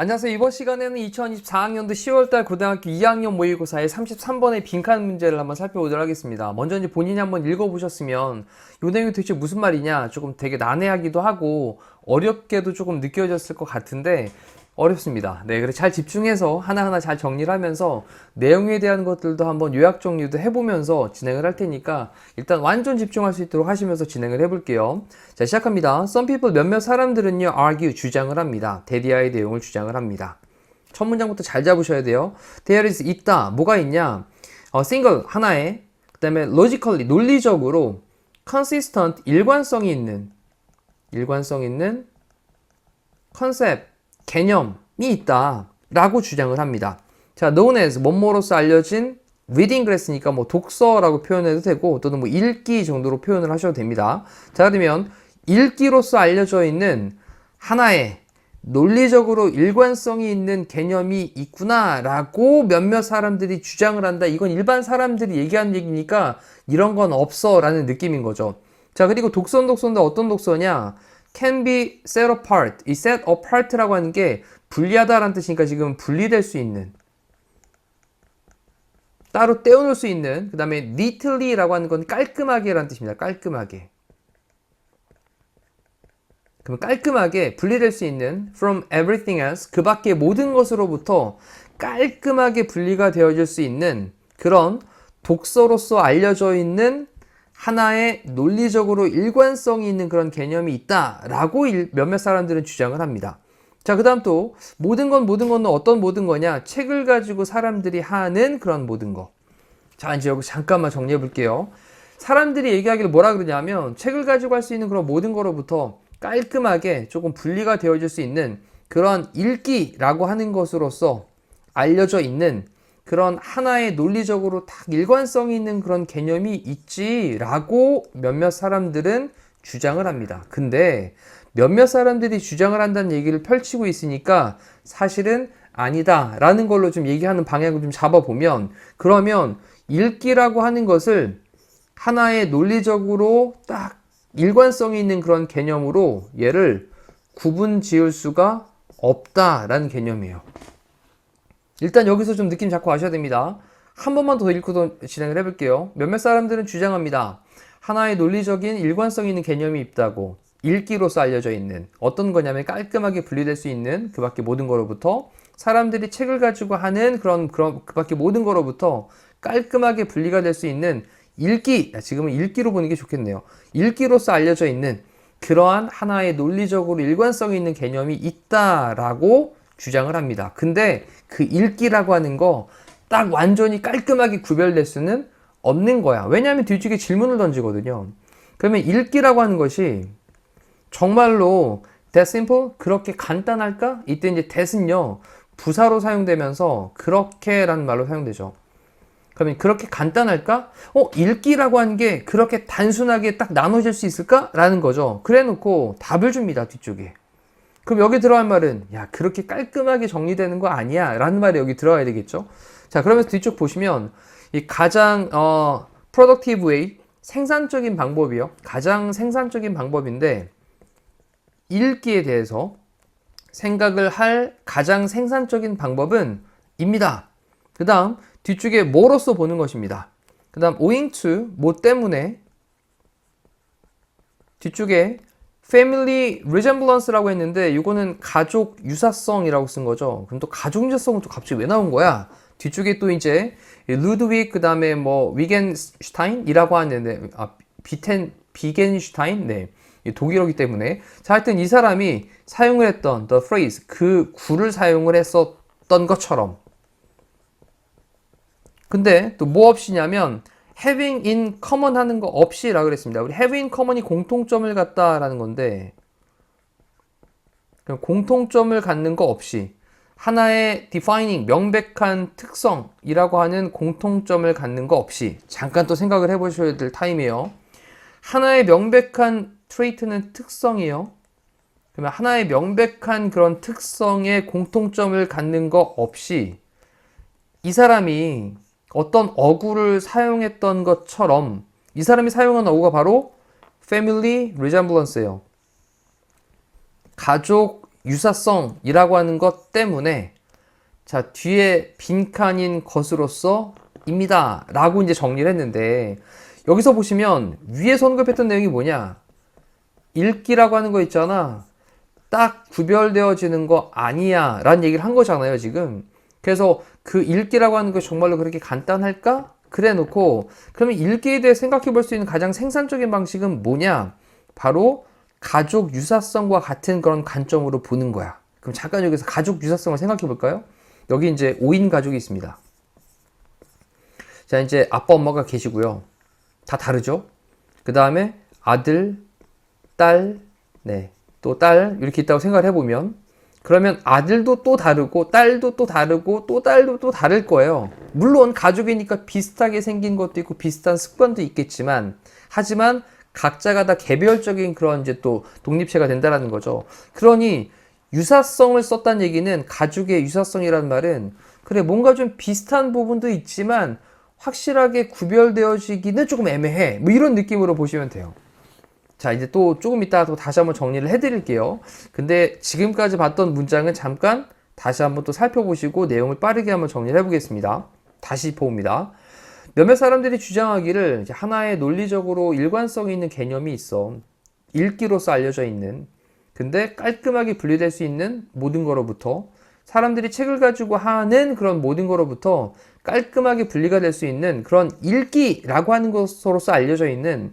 안녕하세요. 이번 시간에는 2024학년도 10월달 고등학교 2학년 모의고사의 33번의 빈칸 문제를 한번 살펴보도록 하겠습니다. 먼저 이제 본인이 한번 읽어보셨으면 요 내용이 도대체 무슨 말이냐 조금 되게 난해하기도 하고 어렵게도 조금 느껴졌을 것 같은데 어렵습니다. 네, 그래서 잘 집중해서 하나하나 잘 정리를 하면서 내용에 대한 것들도 한번 요약 정리도 해보면서 진행을 할 테니까 일단 완전 집중할 수 있도록 하시면서 진행을 해볼게요. 자, 시작합니다. Some people 몇몇 사람들은요, argue 주장을 합니다. 데디아의 내용을 주장을 합니다. 첫 문장부터 잘 잡으셔야 돼요. There is 있다. 뭐가 있냐? 어, single 하나에 그 다음에 logically 논리적으로 consistent 일관성이 있는 일관성 있는 컨셉 개념이 있다 라고 주장을 합니다. 자 known as 뭐뭐로서 알려진 reading glass니까 뭐 독서라고 표현해도 되고 또는 뭐 읽기 정도로 표현을 하셔도 됩니다. 자 그러면 읽기로서 알려져 있는 하나의 논리적으로 일관성이 있는 개념이 있구나 라고 몇몇 사람들이 주장을 한다. 이건 일반 사람들이 얘기하는 얘기니까 이런 건 없어 라는 느낌인 거죠. 자 그리고 독선 독선도 어떤 독서냐 can be set apart. 이 set apart라고 하는 게 분리하다라는 뜻이니까 지금 분리될 수 있는 따로 떼어놓을 수 있는 그 다음에 neatly라고 하는 건 깔끔하게라는 뜻입니다. 깔끔하게. 그럼 깔끔하게 분리될 수 있는 from everything else 그 밖의 모든 것으로부터 깔끔하게 분리가 되어질 수 있는 그런 독서로서 알려져 있는 하나의 논리적으로 일관성이 있는 그런 개념이 있다라고 몇몇 사람들은 주장을 합니다. 자, 그 다음 또, 모든 건 모든 건 어떤 모든 거냐? 책을 가지고 사람들이 하는 그런 모든 거. 자, 이제 여기 잠깐만 정리해 볼게요. 사람들이 얘기하기를 뭐라 그러냐면, 책을 가지고 할 수 있는 그런 모든 거로부터 깔끔하게 조금 분리가 되어질 수 있는 그런 읽기라고 하는 것으로서 알려져 있는 그런 하나의 논리적으로 딱 일관성이 있는 그런 개념이 있지라고 몇몇 사람들은 주장을 합니다. 근데 몇몇 사람들이 주장을 한다는 얘기를 펼치고 있으니까 사실은 아니다 라는 걸로 좀 얘기하는 방향을 좀 잡아보면 그러면 읽기라고 하는 것을 하나의 논리적으로 딱 일관성이 있는 그런 개념으로 얘를 구분 지을 수가 없다라는 개념이에요. 일단 여기서 좀 느낌 잡고 가셔야 됩니다. 한 번만 더 읽고 진행을 해볼게요. 몇몇 사람들은 주장합니다. 하나의 논리적인 일관성 있는 개념이 있다고 읽기로서 알려져 있는 어떤 거냐면 깔끔하게 분리될 수 있는 그 밖에 모든 거로부터 사람들이 책을 가지고 하는 그런 그런 그 밖에 모든 거로부터 깔끔하게 분리가 될 수 있는 읽기 지금은 읽기로 보는 게 좋겠네요. 읽기로서 알려져 있는 그러한 하나의 논리적으로 일관성 있는 개념이 있다라고 주장을 합니다. 근데 그 읽기라고 하는 거 딱 완전히 깔끔하게 구별될 수는 없는 거야. 왜냐하면 뒤쪽에 질문을 던지거든요. 그러면 읽기라고 하는 것이 정말로 that simple? 그렇게 간단할까? 이때 이제 that은요, 부사로 사용되면서 그렇게라는 말로 사용되죠. 그러면 그렇게 간단할까? 어, 읽기라고 하는 게 그렇게 단순하게 딱 나눠질 수 있을까? 라는 거죠. 그래 놓고 답을 줍니다, 뒤쪽에. 그럼 여기 들어갈 말은 야 그렇게 깔끔하게 정리되는 거 아니야? 라는 말이 여기 들어가야 되겠죠? 자 그러면서 뒤쪽 보시면 이 가장 어 productive way 생산적인 방법이요. 가장 생산적인 방법인데 읽기에 대해서 생각을 할 가장 생산적인 방법은 입니다. 그 다음 뒤쪽에 뭐로써 보는 것입니다. 그 다음 owing to 뭐 때문에? 뒤쪽에 family resemblance라고 했는데 이거는 가족 유사성이라고 쓴 거죠. 그럼 또 가족 유사성은 또 갑자기 왜 나온 거야? 뒤쪽에 또 이제 루드윅 그다음에 뭐 위겐슈타인이라고 하는데 아 비텐 비겐슈타인 네. 독일어기 때문에 자 하여튼 이 사람이 사용을 했던 the phrase 그 구를 사용을 했었던 것처럼 근데 또 뭐 없이냐면 having in common 하는 거 없이 라 그랬습니다. 우리 have in common이 공통점을 갖다라는 건데 공통점을 갖는 거 없이 하나의 defining 명백한 특성이라고 하는 공통점을 갖는 거 없이 잠깐 또 생각을 해보셔야 될 타임이에요. 하나의 명백한 트레이트는 특성이에요. 그러면 하나의 명백한 그런 특성의 공통점을 갖는 거 없이 이 사람이 어떤 어구를 사용했던 것처럼 이 사람이 사용한 어구가 바로 family resemblance예요. 가족 유사성이라고 하는 것 때문에 자 뒤에 빈칸인 것으로서 입니다 라고 이제 정리를 했는데 여기서 보시면 위에 언급했던 내용이 뭐냐? 읽기라고 하는 거 있잖아. 딱 구별되어지는 거 아니야 라는 얘기를 한 거잖아요 지금. 그래서 그 읽기라고 하는 게 정말로 그렇게 간단할까? 그래 놓고 그러면 읽기에 대해 생각해 볼 수 있는 가장 생산적인 방식은 뭐냐? 바로 가족 유사성과 같은 그런 관점으로 보는 거야. 그럼 잠깐 여기서 가족 유사성을 생각해 볼까요? 여기 이제 5인 가족이 있습니다. 자 이제 아빠 엄마가 계시고요. 다 다르죠? 그 다음에 아들 딸, 네, 또 딸 이렇게 있다고 생각을 해보면 그러면 아들도 또 다르고 딸도 또 다르고 또 딸도 또 다를 거예요. 물론 가족이니까 비슷하게 생긴 것도 있고 비슷한 습관도 있겠지만 하지만 각자가 다 개별적인 그런 이제 또 독립체가 된다라는 거죠. 그러니 유사성을 썼다는 얘기는 가족의 유사성이라는 말은 그래 뭔가 좀 비슷한 부분도 있지만 확실하게 구별되어지기는 조금 애매해. 뭐 이런 느낌으로 보시면 돼요. 자, 이제 또 조금 이따 또 다시 한번 정리를 해드릴게요. 근데 지금까지 봤던 문장은 잠깐 다시 한번 또 살펴보시고 내용을 빠르게 한번 정리를 해보겠습니다. 다시 봅니다. 몇몇 사람들이 주장하기를 하나의 논리적으로 일관성 있는 개념이 있어. 읽기로서 알려져 있는. 근데 깔끔하게 분리될 수 있는 모든 거로부터 사람들이 책을 가지고 하는 그런 모든 거로부터 깔끔하게 분리가 될 수 있는 그런 읽기라고 하는 것으로서 알려져 있는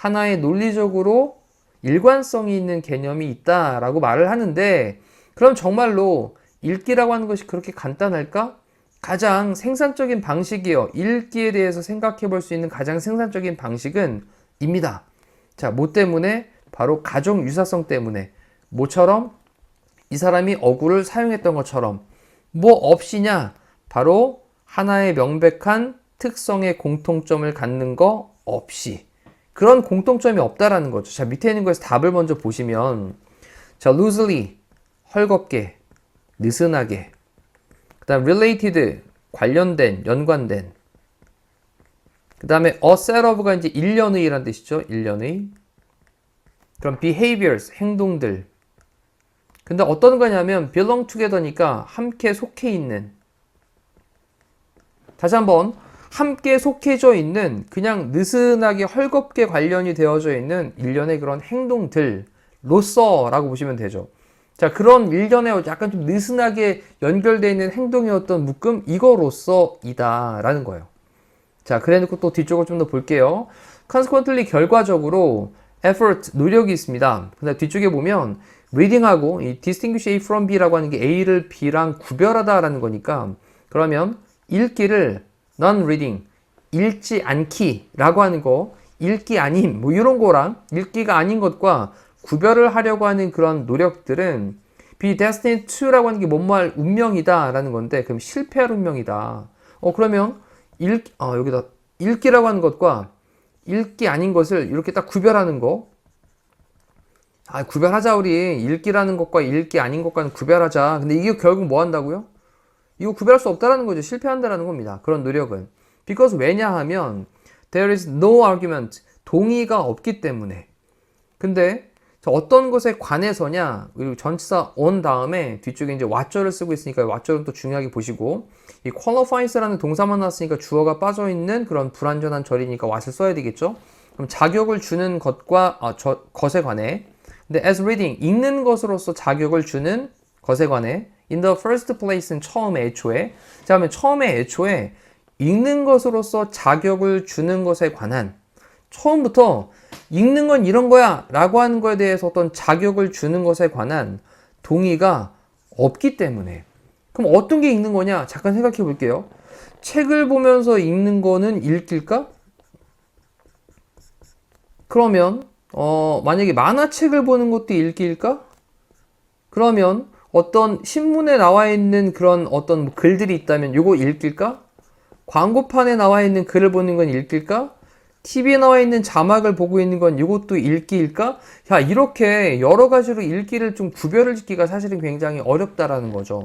하나의 논리적으로 일관성이 있는 개념이 있다라고 말을 하는데 그럼 정말로 읽기라고 하는 것이 그렇게 간단할까? 가장 생산적인 방식이요. 읽기에 대해서 생각해 볼 수 있는 가장 생산적인 방식은 입니다. 자, 뭐 때문에? 바로 가족 유사성 때문에. 뭐처럼? 이 사람이 어구를 사용했던 것처럼. 뭐 없이냐? 바로 하나의 명백한 특성의 공통점을 갖는 거 없이. 그런 공통점이 없다라는 거죠. 자, 밑에 있는 거에서 답을 먼저 보시면, 자, loosely, 헐겁게, 느슨하게. 그 다음, related, 관련된, 연관된. 그 다음에 a set of가 이제 일련의라는 뜻이죠. 일련의. 그럼 behaviors, 행동들. 근데 어떤 거냐면 belong together니까 함께 속해 있는. 다시 한번 함께 속해져 있는 그냥 느슨하게 헐겁게 관련이 되어져 있는 일련의 그런 행동들로서 라고 보시면 되죠. 자, 그런 일련의 약간 좀 느슨하게 연결되어 있는 어떤 묶음 이거로서 이다라는 거예요. 자, 그래 놓고 또 뒤쪽을 좀 더 볼게요. consequently 결과적으로 effort 노력이 있습니다. 근데 뒤쪽에 보면 reading하고 이 distinguish A from B라고 하는 게 A를 B랑 구별하다라는 거니까 그러면 읽기를 non-reading, 읽지 않기라고 하는 거, 읽기 아닌, 뭐 이런 거랑 읽기가 아닌 것과 구별을 하려고 하는 그런 노력들은 be destined to라고 하는 게 뭐뭐할 운명이다라는 건데, 그럼 실패할 운명이다. 어, 그러면 읽, 어, 여기다 읽기라고 하는 것과 읽기 아닌 것을 이렇게 딱 구별하는 거. 아, 구별하자, 우리. 읽기라는 것과 읽기 아닌 것과는 구별하자. 근데 이게 결국 뭐 한다고요? 이거 구별할 수 없다라는 거죠. 실패한다라는 겁니다. 그런 노력은. because 왜냐 하면 there is no argument. 동의가 없기 때문에. 근데 어떤 것에 관해서냐 그리고 전치사 on 다음에 뒤쪽에 이제 what절을 쓰고 있으니까 what절은 또 중요하게 보시고 이 qualifies라는 동사만 나왔으니까 주어가 빠져 있는 그런 불완전한 절이니까 what을 써야 되겠죠. 그럼 자격을 주는 것과 아, 저, 것에 관해 근데 as reading 읽는 것으로서 자격을 주는 것에 관해 in the first place는 처음에 애초에. 자 그러면 처음에 애초에 읽는 것으로서 자격을 주는 것에 관한 처음부터 읽는 건 이런 거야 라고 하는 거에 대해서 어떤 자격을 주는 것에 관한 동의가 없기 때문에. 그럼 어떤 게 읽는 거냐? 잠깐 생각해 볼게요. 책을 보면서 읽는 거는 읽길까? 그러면 어 만약에 만화책을 보는 것도 읽기일까? 그러면 어떤 신문에 나와 있는 그런 어떤 뭐 글들이 있다면 이거 읽길까? 광고판에 나와 있는 글을 보는 건 읽길까? TV에 나와 있는 자막을 보고 있는 건 이것도 읽기일까? 야, 이렇게 여러 가지로 읽기를 좀 구별을 짓기가 사실은 굉장히 어렵다라는 거죠.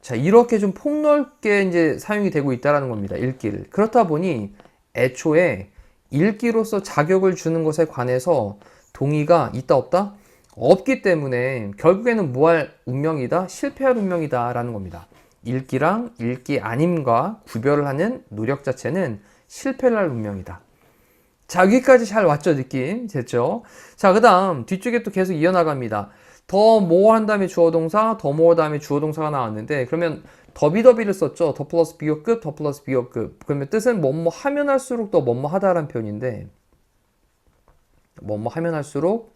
자, 이렇게 좀 폭넓게 이제 사용이 되고 있다라는 겁니다. 읽기를. 그렇다 보니 애초에 읽기로서 자격을 주는 것에 관해서 동의가 있다 없다? 없기 때문에 결국에는 무할 운명이다, 실패할 운명이다 라는 겁니다. 읽기랑 읽기 아님과 구별을 하는 노력 자체는 실패를 할 운명이다. 자, 여기까지 잘 왔죠, 느낌? 됐죠? 자, 그 다음, 뒤쪽에 또 계속 이어나갑니다. 더 more 한 다음에 주어 동사, 더 more 다음에 주어 동사가 나왔는데, 그러면 더비더비를 썼죠. 더 플러스 비어급, 더 플러스 비어급. 그러면 뜻은 뭐뭐 하면 할수록 더 뭐뭐 하다라는 표현인데, 뭐뭐 하면 할수록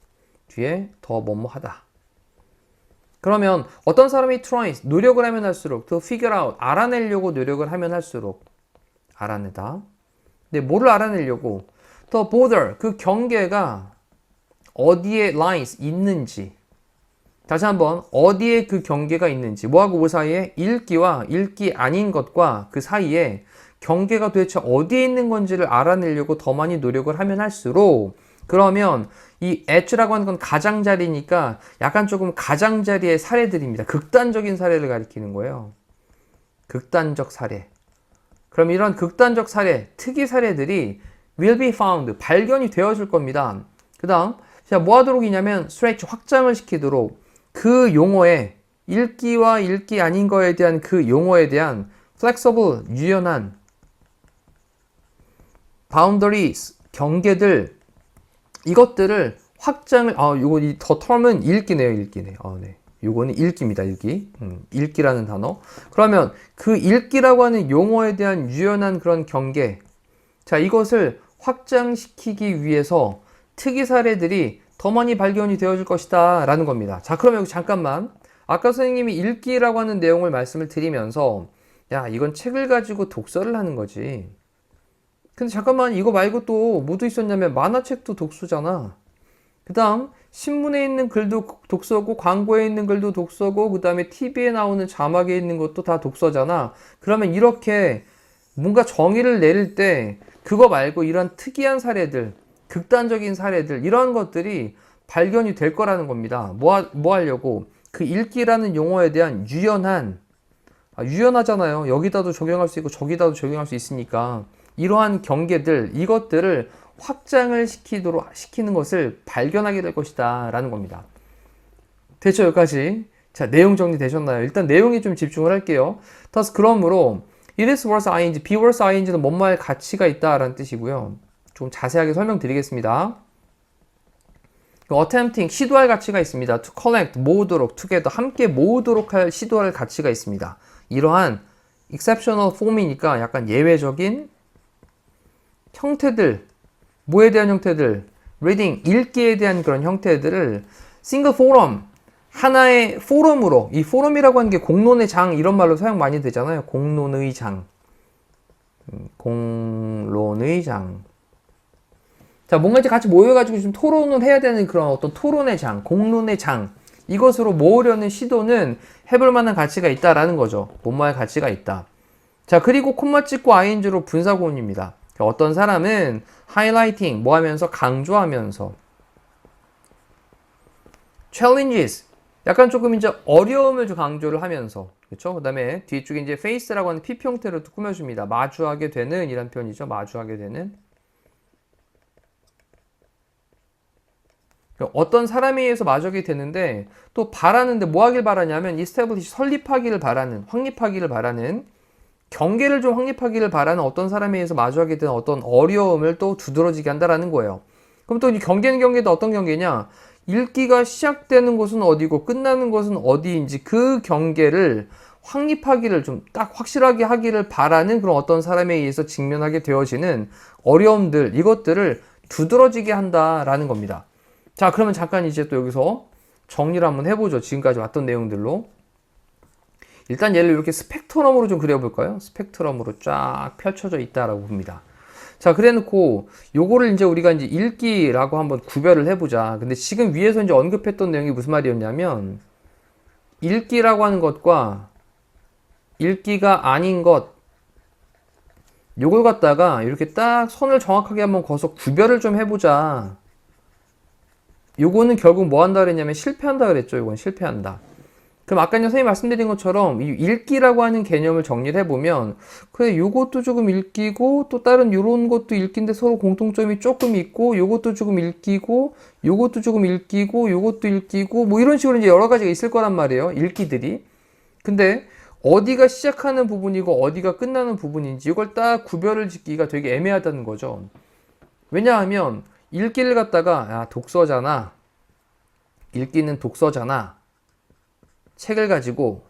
뒤에 더 뭐뭐 하다. 그러면 어떤 사람이 tries, 노력을 하면 할수록, to figure out, 알아내려고 노력을 하면 할수록, 알아내다. 근데 뭐를 알아내려고? 더 border, 그 경계가 어디에 lines 있는지. 다시 한번, 어디에 그 경계가 있는지. 뭐하고 뭐 사이에? 읽기와 읽기 아닌 것과 그 사이에 경계가 도대체 어디에 있는 건지를 알아내려고 더 많이 노력을 하면 할수록, 그러면 이 at라고 하는 건 가장자리니까 약간 조금 가장자리의 사례들입니다. 극단적인 사례를 가리키는 거예요. 극단적 사례. 그럼 이런 극단적 사례, 특이 사례들이 will be found, 발견이 되어질 겁니다. 그 다음, 자, 뭐 하도록 이냐면, stretch, 확장을 시키도록 그 용어에, 읽기와 읽기 아닌 거에 대한 그 용어에 대한 flexible, 유연한 boundaries, 경계들, 이것들을 확장을, 아, 요거, 이, 더 term은 읽기네요, 읽기네. 아, 네. 요거는 읽기입니다, 읽기. 음, 읽기라는 단어. 그러면 그 읽기라고 하는 용어에 대한 유연한 그런 경계. 자, 이것을 확장시키기 위해서 특이 사례들이 더 많이 발견이 되어질 것이다. 라는 겁니다. 자, 그러면 여기 잠깐만. 아까 선생님이 읽기라고 하는 내용을 말씀을 드리면서, 야, 이건 책을 가지고 독서를 하는 거지. 근데 잠깐만, 이거 말고 또 뭐도 있었냐면, 만화책도 독서잖아. 그 다음, 신문에 있는 글도 독서고, 광고에 있는 글도 독서고, 그 다음에 TV에 나오는 자막에 있는 것도 다 독서잖아. 그러면 이렇게 뭔가 정의를 내릴 때, 그거 말고 이런 특이한 사례들, 극단적인 사례들, 이런 것들이 발견이 될 거라는 겁니다. 뭐, 하, 뭐 하려고? 그 읽기라는 용어에 대한 유연한, 아, 유연하잖아요. 여기다도 적용할 수 있고 저기다도 적용할 수 있으니까. 이러한 경계들, 이것들을 확장을 시키도록, 시키는 것을 발견하게 될 것이다. 라는 겁니다. 됐죠? 여기까지. 자, 내용 정리 되셨나요? 일단 내용에 좀 집중을 할게요. thus, 그러므로, it is worth ing, be worth ing는 뭔말 가치가 있다 라는 뜻이고요. 좀 자세하게 설명드리겠습니다. attempting, 시도할 가치가 있습니다. to collect, 모으도록, together, 함께 모으도록 할, 시도할 가치가 있습니다. 이러한 exceptional form이니까 약간 예외적인 형태들, 뭐에 대한 형태들, reading, 읽기에 대한 그런 형태들을 single forum, 하나의 포럼으로, 이 포럼이라고 하는 게 공론의 장, 이런 말로 사용 많이 되잖아요. 공론의 장. 음, 공론의 장. 자, 뭔가 이제 같이 모여가지고 좀 토론을 해야 되는 그런 어떤 토론의 장, 공론의 장. 이것으로 모으려는 시도는 해볼 만한 가치가 있다라는 거죠. 뭔말 가치가 있다. 자, 그리고 콤마 찍고 ing로 분사구문입니다. 어떤 사람은 하이라이팅, 뭐 하면서 강조하면서 challenges, 약간 조금 이제 어려움을 좀 강조를 하면서 그렇죠? 그다음에 뒤쪽에 이제 face라고 하는 PP 형태로 또 꾸며줍니다. 마주하게 되는 이란 표현이죠. 마주하게 되는 어떤 사람에 의해서 마주하게 되는데 또 바라는데 뭐 하길 바라냐면 establish 설립하기를 바라는 확립하기를 바라는 경계를 좀 확립하기를 바라는 어떤 사람에 의해서 마주하게 되는 어떤 어려움을 또 두드러지게 한다라는 거예요. 그럼 또 이 경계는 경계도 어떤 경계냐? 읽기가 시작되는 곳은 어디고 끝나는 곳은 어디인지 그 경계를 확립하기를 좀 딱 확실하게 하기를 바라는 그런 어떤 사람에 의해서 직면하게 되어지는 어려움들 이것들을 두드러지게 한다라는 겁니다. 자 그러면 잠깐 이제 또 여기서 정리를 한번 해보죠. 지금까지 왔던 내용들로. 일단 얘를 이렇게 스펙트럼으로 좀 그려볼까요? 스펙트럼으로 쫙 펼쳐져 있다라고 봅니다. 자, 그래 놓고 요거를 이제 우리가 이제 읽기라고 한번 구별을 해보자. 근데 지금 위에서 이제 언급했던 내용이 무슨 말이었냐면 읽기라고 하는 것과 읽기가 아닌 것 요걸 갖다가 이렇게 딱 선을 정확하게 한번 거서 구별을 좀 해보자. 요거는 결국 뭐 한다 그랬냐면 실패한다 그랬죠. 요건 실패한다. 그럼 아까 선생님이 말씀드린 것처럼 이 읽기라고 하는 개념을 정리를 해보면 그래 요것도 조금 읽기고 또 다른 요런 것도 읽기인데 서로 공통점이 조금 있고 요것도 조금 읽기고 요것도 조금 읽기고 요것도 읽기고 뭐 이런 식으로 이제 여러 가지가 있을 거란 말이에요 읽기들이. 근데 어디가 시작하는 부분이고 어디가 끝나는 부분인지 이걸 딱 구별을 짓기가 되게 애매하다는 거죠. 왜냐하면 읽기를 갖다가 아 독서잖아. 읽기는 독서잖아 책을 가지고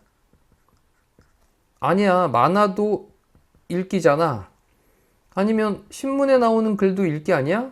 아니야 만화도 읽기잖아. 아니면 신문에 나오는 글도 읽기 아니야?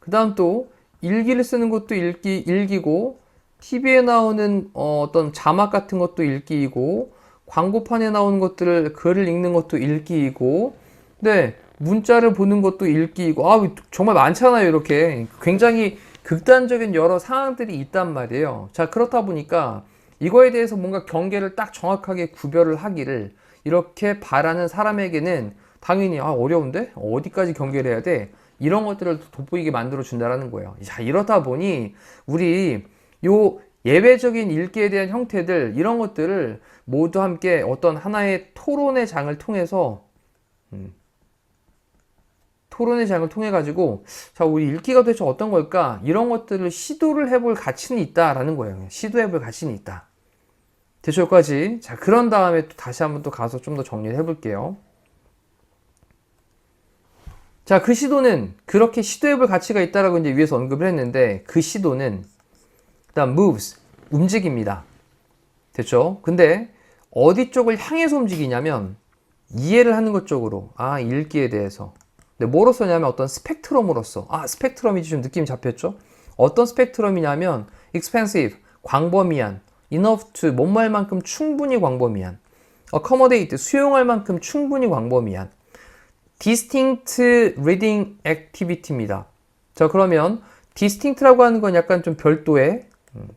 그 다음 또 일기를 쓰는 것도 읽기 읽기고 TV에 나오는 어, 떤 자막 같은 것도 읽기이고 광고판에 나오는 것들을 글을 읽는 것도 읽기이고 네 문자를 보는 것도 읽기이고. 아 정말 많잖아요 이렇게. 굉장히 극단적인 여러 상황들이 있단 말이에요. 자 그렇다 보니까 이거에 대해서 뭔가 경계를 딱 정확하게 구별을 하기를 이렇게 바라는 사람에게는 당연히 아 어려운데 어디까지 경계를 해야 돼 이런 것들을 돋보이게 만들어 준다라는 거예요. 자 이러다 보니 우리 요 예외적인 읽기에 대한 형태들 이런 것들을 모두 함께 어떤 하나의 토론의 장을 통해서 음, 토론의 장을 통해 가지고 자 우리 읽기가 도대체 어떤 걸까 이런 것들을 시도를 해볼 가치는 있다라는 거예요. 시도해볼 가치는 있다. 여기까지 자 그런 다음에 또 다시 한번 또 가서 좀 더 정리를 해볼게요. 자, 그 시도는 그렇게 시도해볼 가치가 있다라고 이제 위에서 언급을 했는데 그 시도는 일단 moves 움직입니다. 됐죠? 근데 어디 쪽을 향해서 움직이냐면 이해를 하는 것 쪽으로 아 읽기에 대해서 근데 뭐로서냐면 어떤 스펙트럼으로서 아 스펙트럼이지 좀 느낌이 잡혔죠? 어떤 스펙트럼이냐면 expensive 광범위한 enough to 뭔말 만큼 충분히 광범위한 accommodate 수용할 만큼 충분히 광범위한 distinct reading activity입니다. 자, 그러면 distinct라고 하는 건 약간 좀 별도의 음,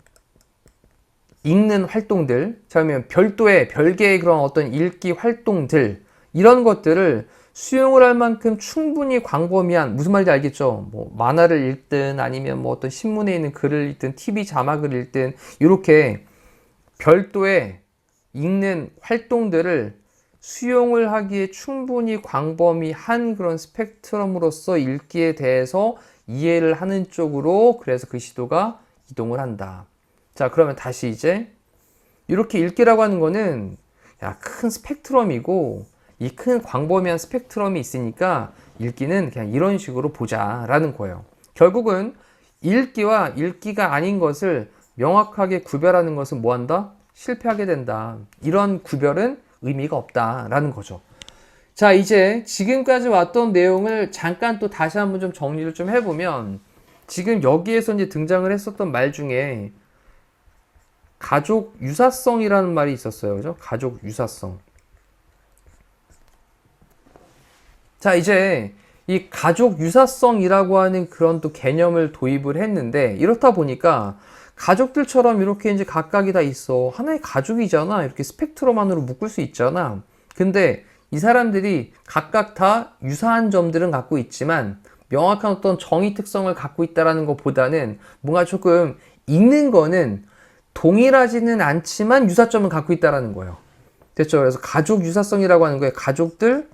읽는 활동들, 자, 그러면 별도의 별개의 그런 어떤 읽기 활동들 이런 것들을 수용을 할 만큼 충분히 광범위한 무슨 말인지 알겠죠? 뭐 만화를 읽든 아니면 뭐 어떤 신문에 있는 글을 읽든 TV 자막을 읽든 이렇게 별도의 읽는 활동들을 수용을 하기에 충분히 광범위한 그런 스펙트럼으로서 읽기에 대해서 이해를 하는 쪽으로 그래서 그 시도가 이동을 한다. 자, 그러면 다시 이제 이렇게 읽기라고 하는 거는 야, 큰 스펙트럼이고 이 큰 광범위한 스펙트럼이 있으니까 읽기는 그냥 이런 식으로 보자라는 거예요. 결국은 읽기와 읽기가 아닌 것을 명확하게 구별하는 것은 뭐 한다? 실패하게 된다. 이런 구별은 의미가 없다라는 거죠. 자, 이제 지금까지 왔던 내용을 잠깐 또 다시 한번 좀 정리를 좀 해보면 지금 여기에서 이제 등장을 했었던 말 중에 가족 유사성이라는 말이 있었어요. 그죠? 가족 유사성. 자, 이제 이 가족 유사성이라고 하는 그런 또 개념을 도입을 했는데 이렇다 보니까 가족들처럼 이렇게 이제 각각이 다 있어. 하나의 가족이잖아. 이렇게 스펙트럼 안으로 묶을 수 있잖아. 근데 이 사람들이 각각 다 유사한 점들은 갖고 있지만 명확한 어떤 정의 특성을 갖고 있다라는 것보다는 뭔가 조금 읽는 거는 동일하지는 않지만 유사점을 갖고 있다라는 거예요. 됐죠? 그래서 가족 유사성이라고 하는 거예요. 가족들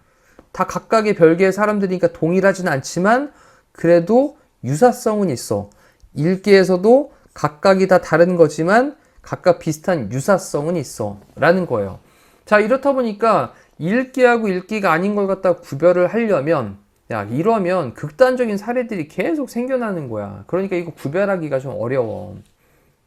다 각각의 별개의 사람들이니까 동일하지는 않지만 그래도 유사성은 있어. 읽기에서도 각각이 다 다른 거지만 각각 비슷한 유사성은 있어. 라는 거예요. 자, 이렇다 보니까 읽기하고 읽기가 아닌 걸 갖다 구별을 하려면 야, 이러면 극단적인 사례들이 계속 생겨나는 거야. 그러니까 이거 구별하기가 좀 어려워.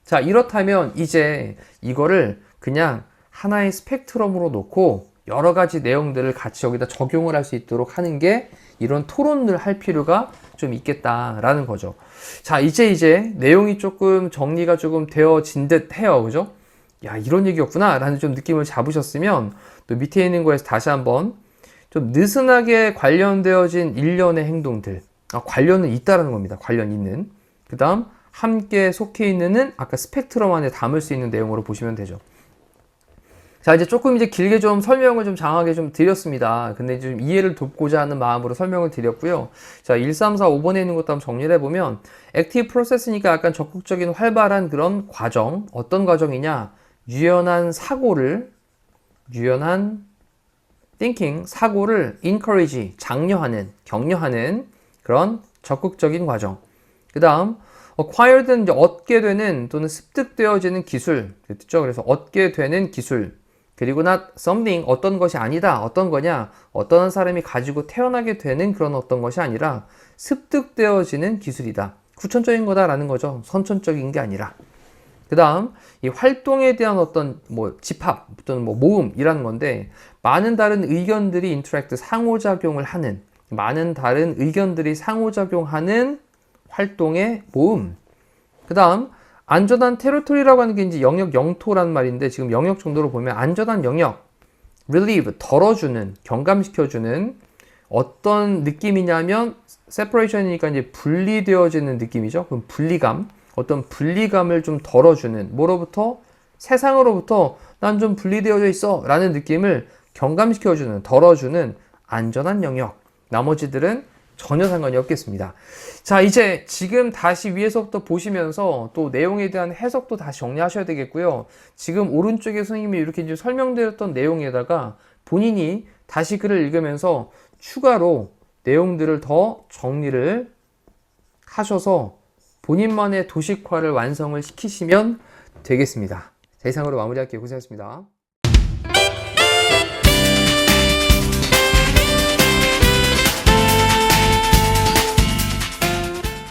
자, 이렇다면 이제 이거를 그냥 하나의 스펙트럼으로 놓고 여러 가지 내용들을 같이 여기다 적용을 할 수 있도록 하는 게 이런 토론을 할 필요가 좀 있겠다라는 거죠. 자, 이제 이제 내용이 조금 정리가 조금 되어진 듯 해요. 그죠? 야, 이런 얘기였구나. 라는 좀 느낌을 잡으셨으면 또 밑에 있는 거에서 다시 한번 좀 느슨하게 관련되어진 일련의 행동들. 아, 관련은 있다라는 겁니다. 관련 있는. 그 다음, 함께 속해 있는은 아까 스펙트럼 안에 담을 수 있는 내용으로 보시면 되죠. 자, 이제 조금 이제 길게 좀 설명을 좀 장하게 좀 드렸습니다. 근데 좀 이해를 돕고자 하는 마음으로 설명을 드렸고요. 자, 1, 3, 4, 5번에 있는 것도 한번 정리를 해보면, 액티브 프로세스니까 약간 적극적인 활발한 그런 과정, 어떤 과정이냐? 유연한 사고를 유연한 thinking 사고를 encourage 장려하는 격려하는 그런 적극적인 과정. 그 다음 acquired는 이제 얻게 되는 또는 습득되어지는 기술 뜻죠. 그래서 얻게 되는 기술. 그리고 not something 어떤 것이 아니다. 어떤 거냐? 어떤 사람이 가지고 태어나게 되는 그런 어떤 것이 아니라 습득되어지는 기술이다. 후천적인 거다라는 거죠. 선천적인 게 아니라. 그 다음, 이 활동에 대한 어떤 뭐 집합 또는 뭐 모음이라는 건데, 많은 다른 의견들이 인터랙트 상호작용을 하는, 많은 다른 의견들이 상호작용하는 활동의 모음. 그 다음, 안전한 테리토리라고 하는 게 이제 영역, 영토라는 말인데, 지금 영역 정도로 보면 안전한 영역, relieve, 덜어주는, 경감시켜주는 어떤 느낌이냐면, separation이니까 이제 분리되어지는 느낌이죠. 그럼 분리감. 어떤 분리감을 좀 덜어주는 뭐로부터 세상으로부터 난 좀 분리되어져 있어 라는 느낌을 경감시켜주는 덜어주는 안전한 영역 나머지들은 전혀 상관이 없겠습니다 자 이제 지금 다시 위에서부터 보시면서 또 내용에 대한 해석도 다시 정리하셔야 되겠고요 지금 오른쪽에 선생님이 이렇게 이제 설명드렸던 내용에다가 본인이 다시 글을 읽으면서 추가로 내용들을 더 정리를 하셔서 본인만의 도식화를 완성을 시키시면 되겠습니다. 자, 이상으로 마무리할게요. 고생하셨습니다.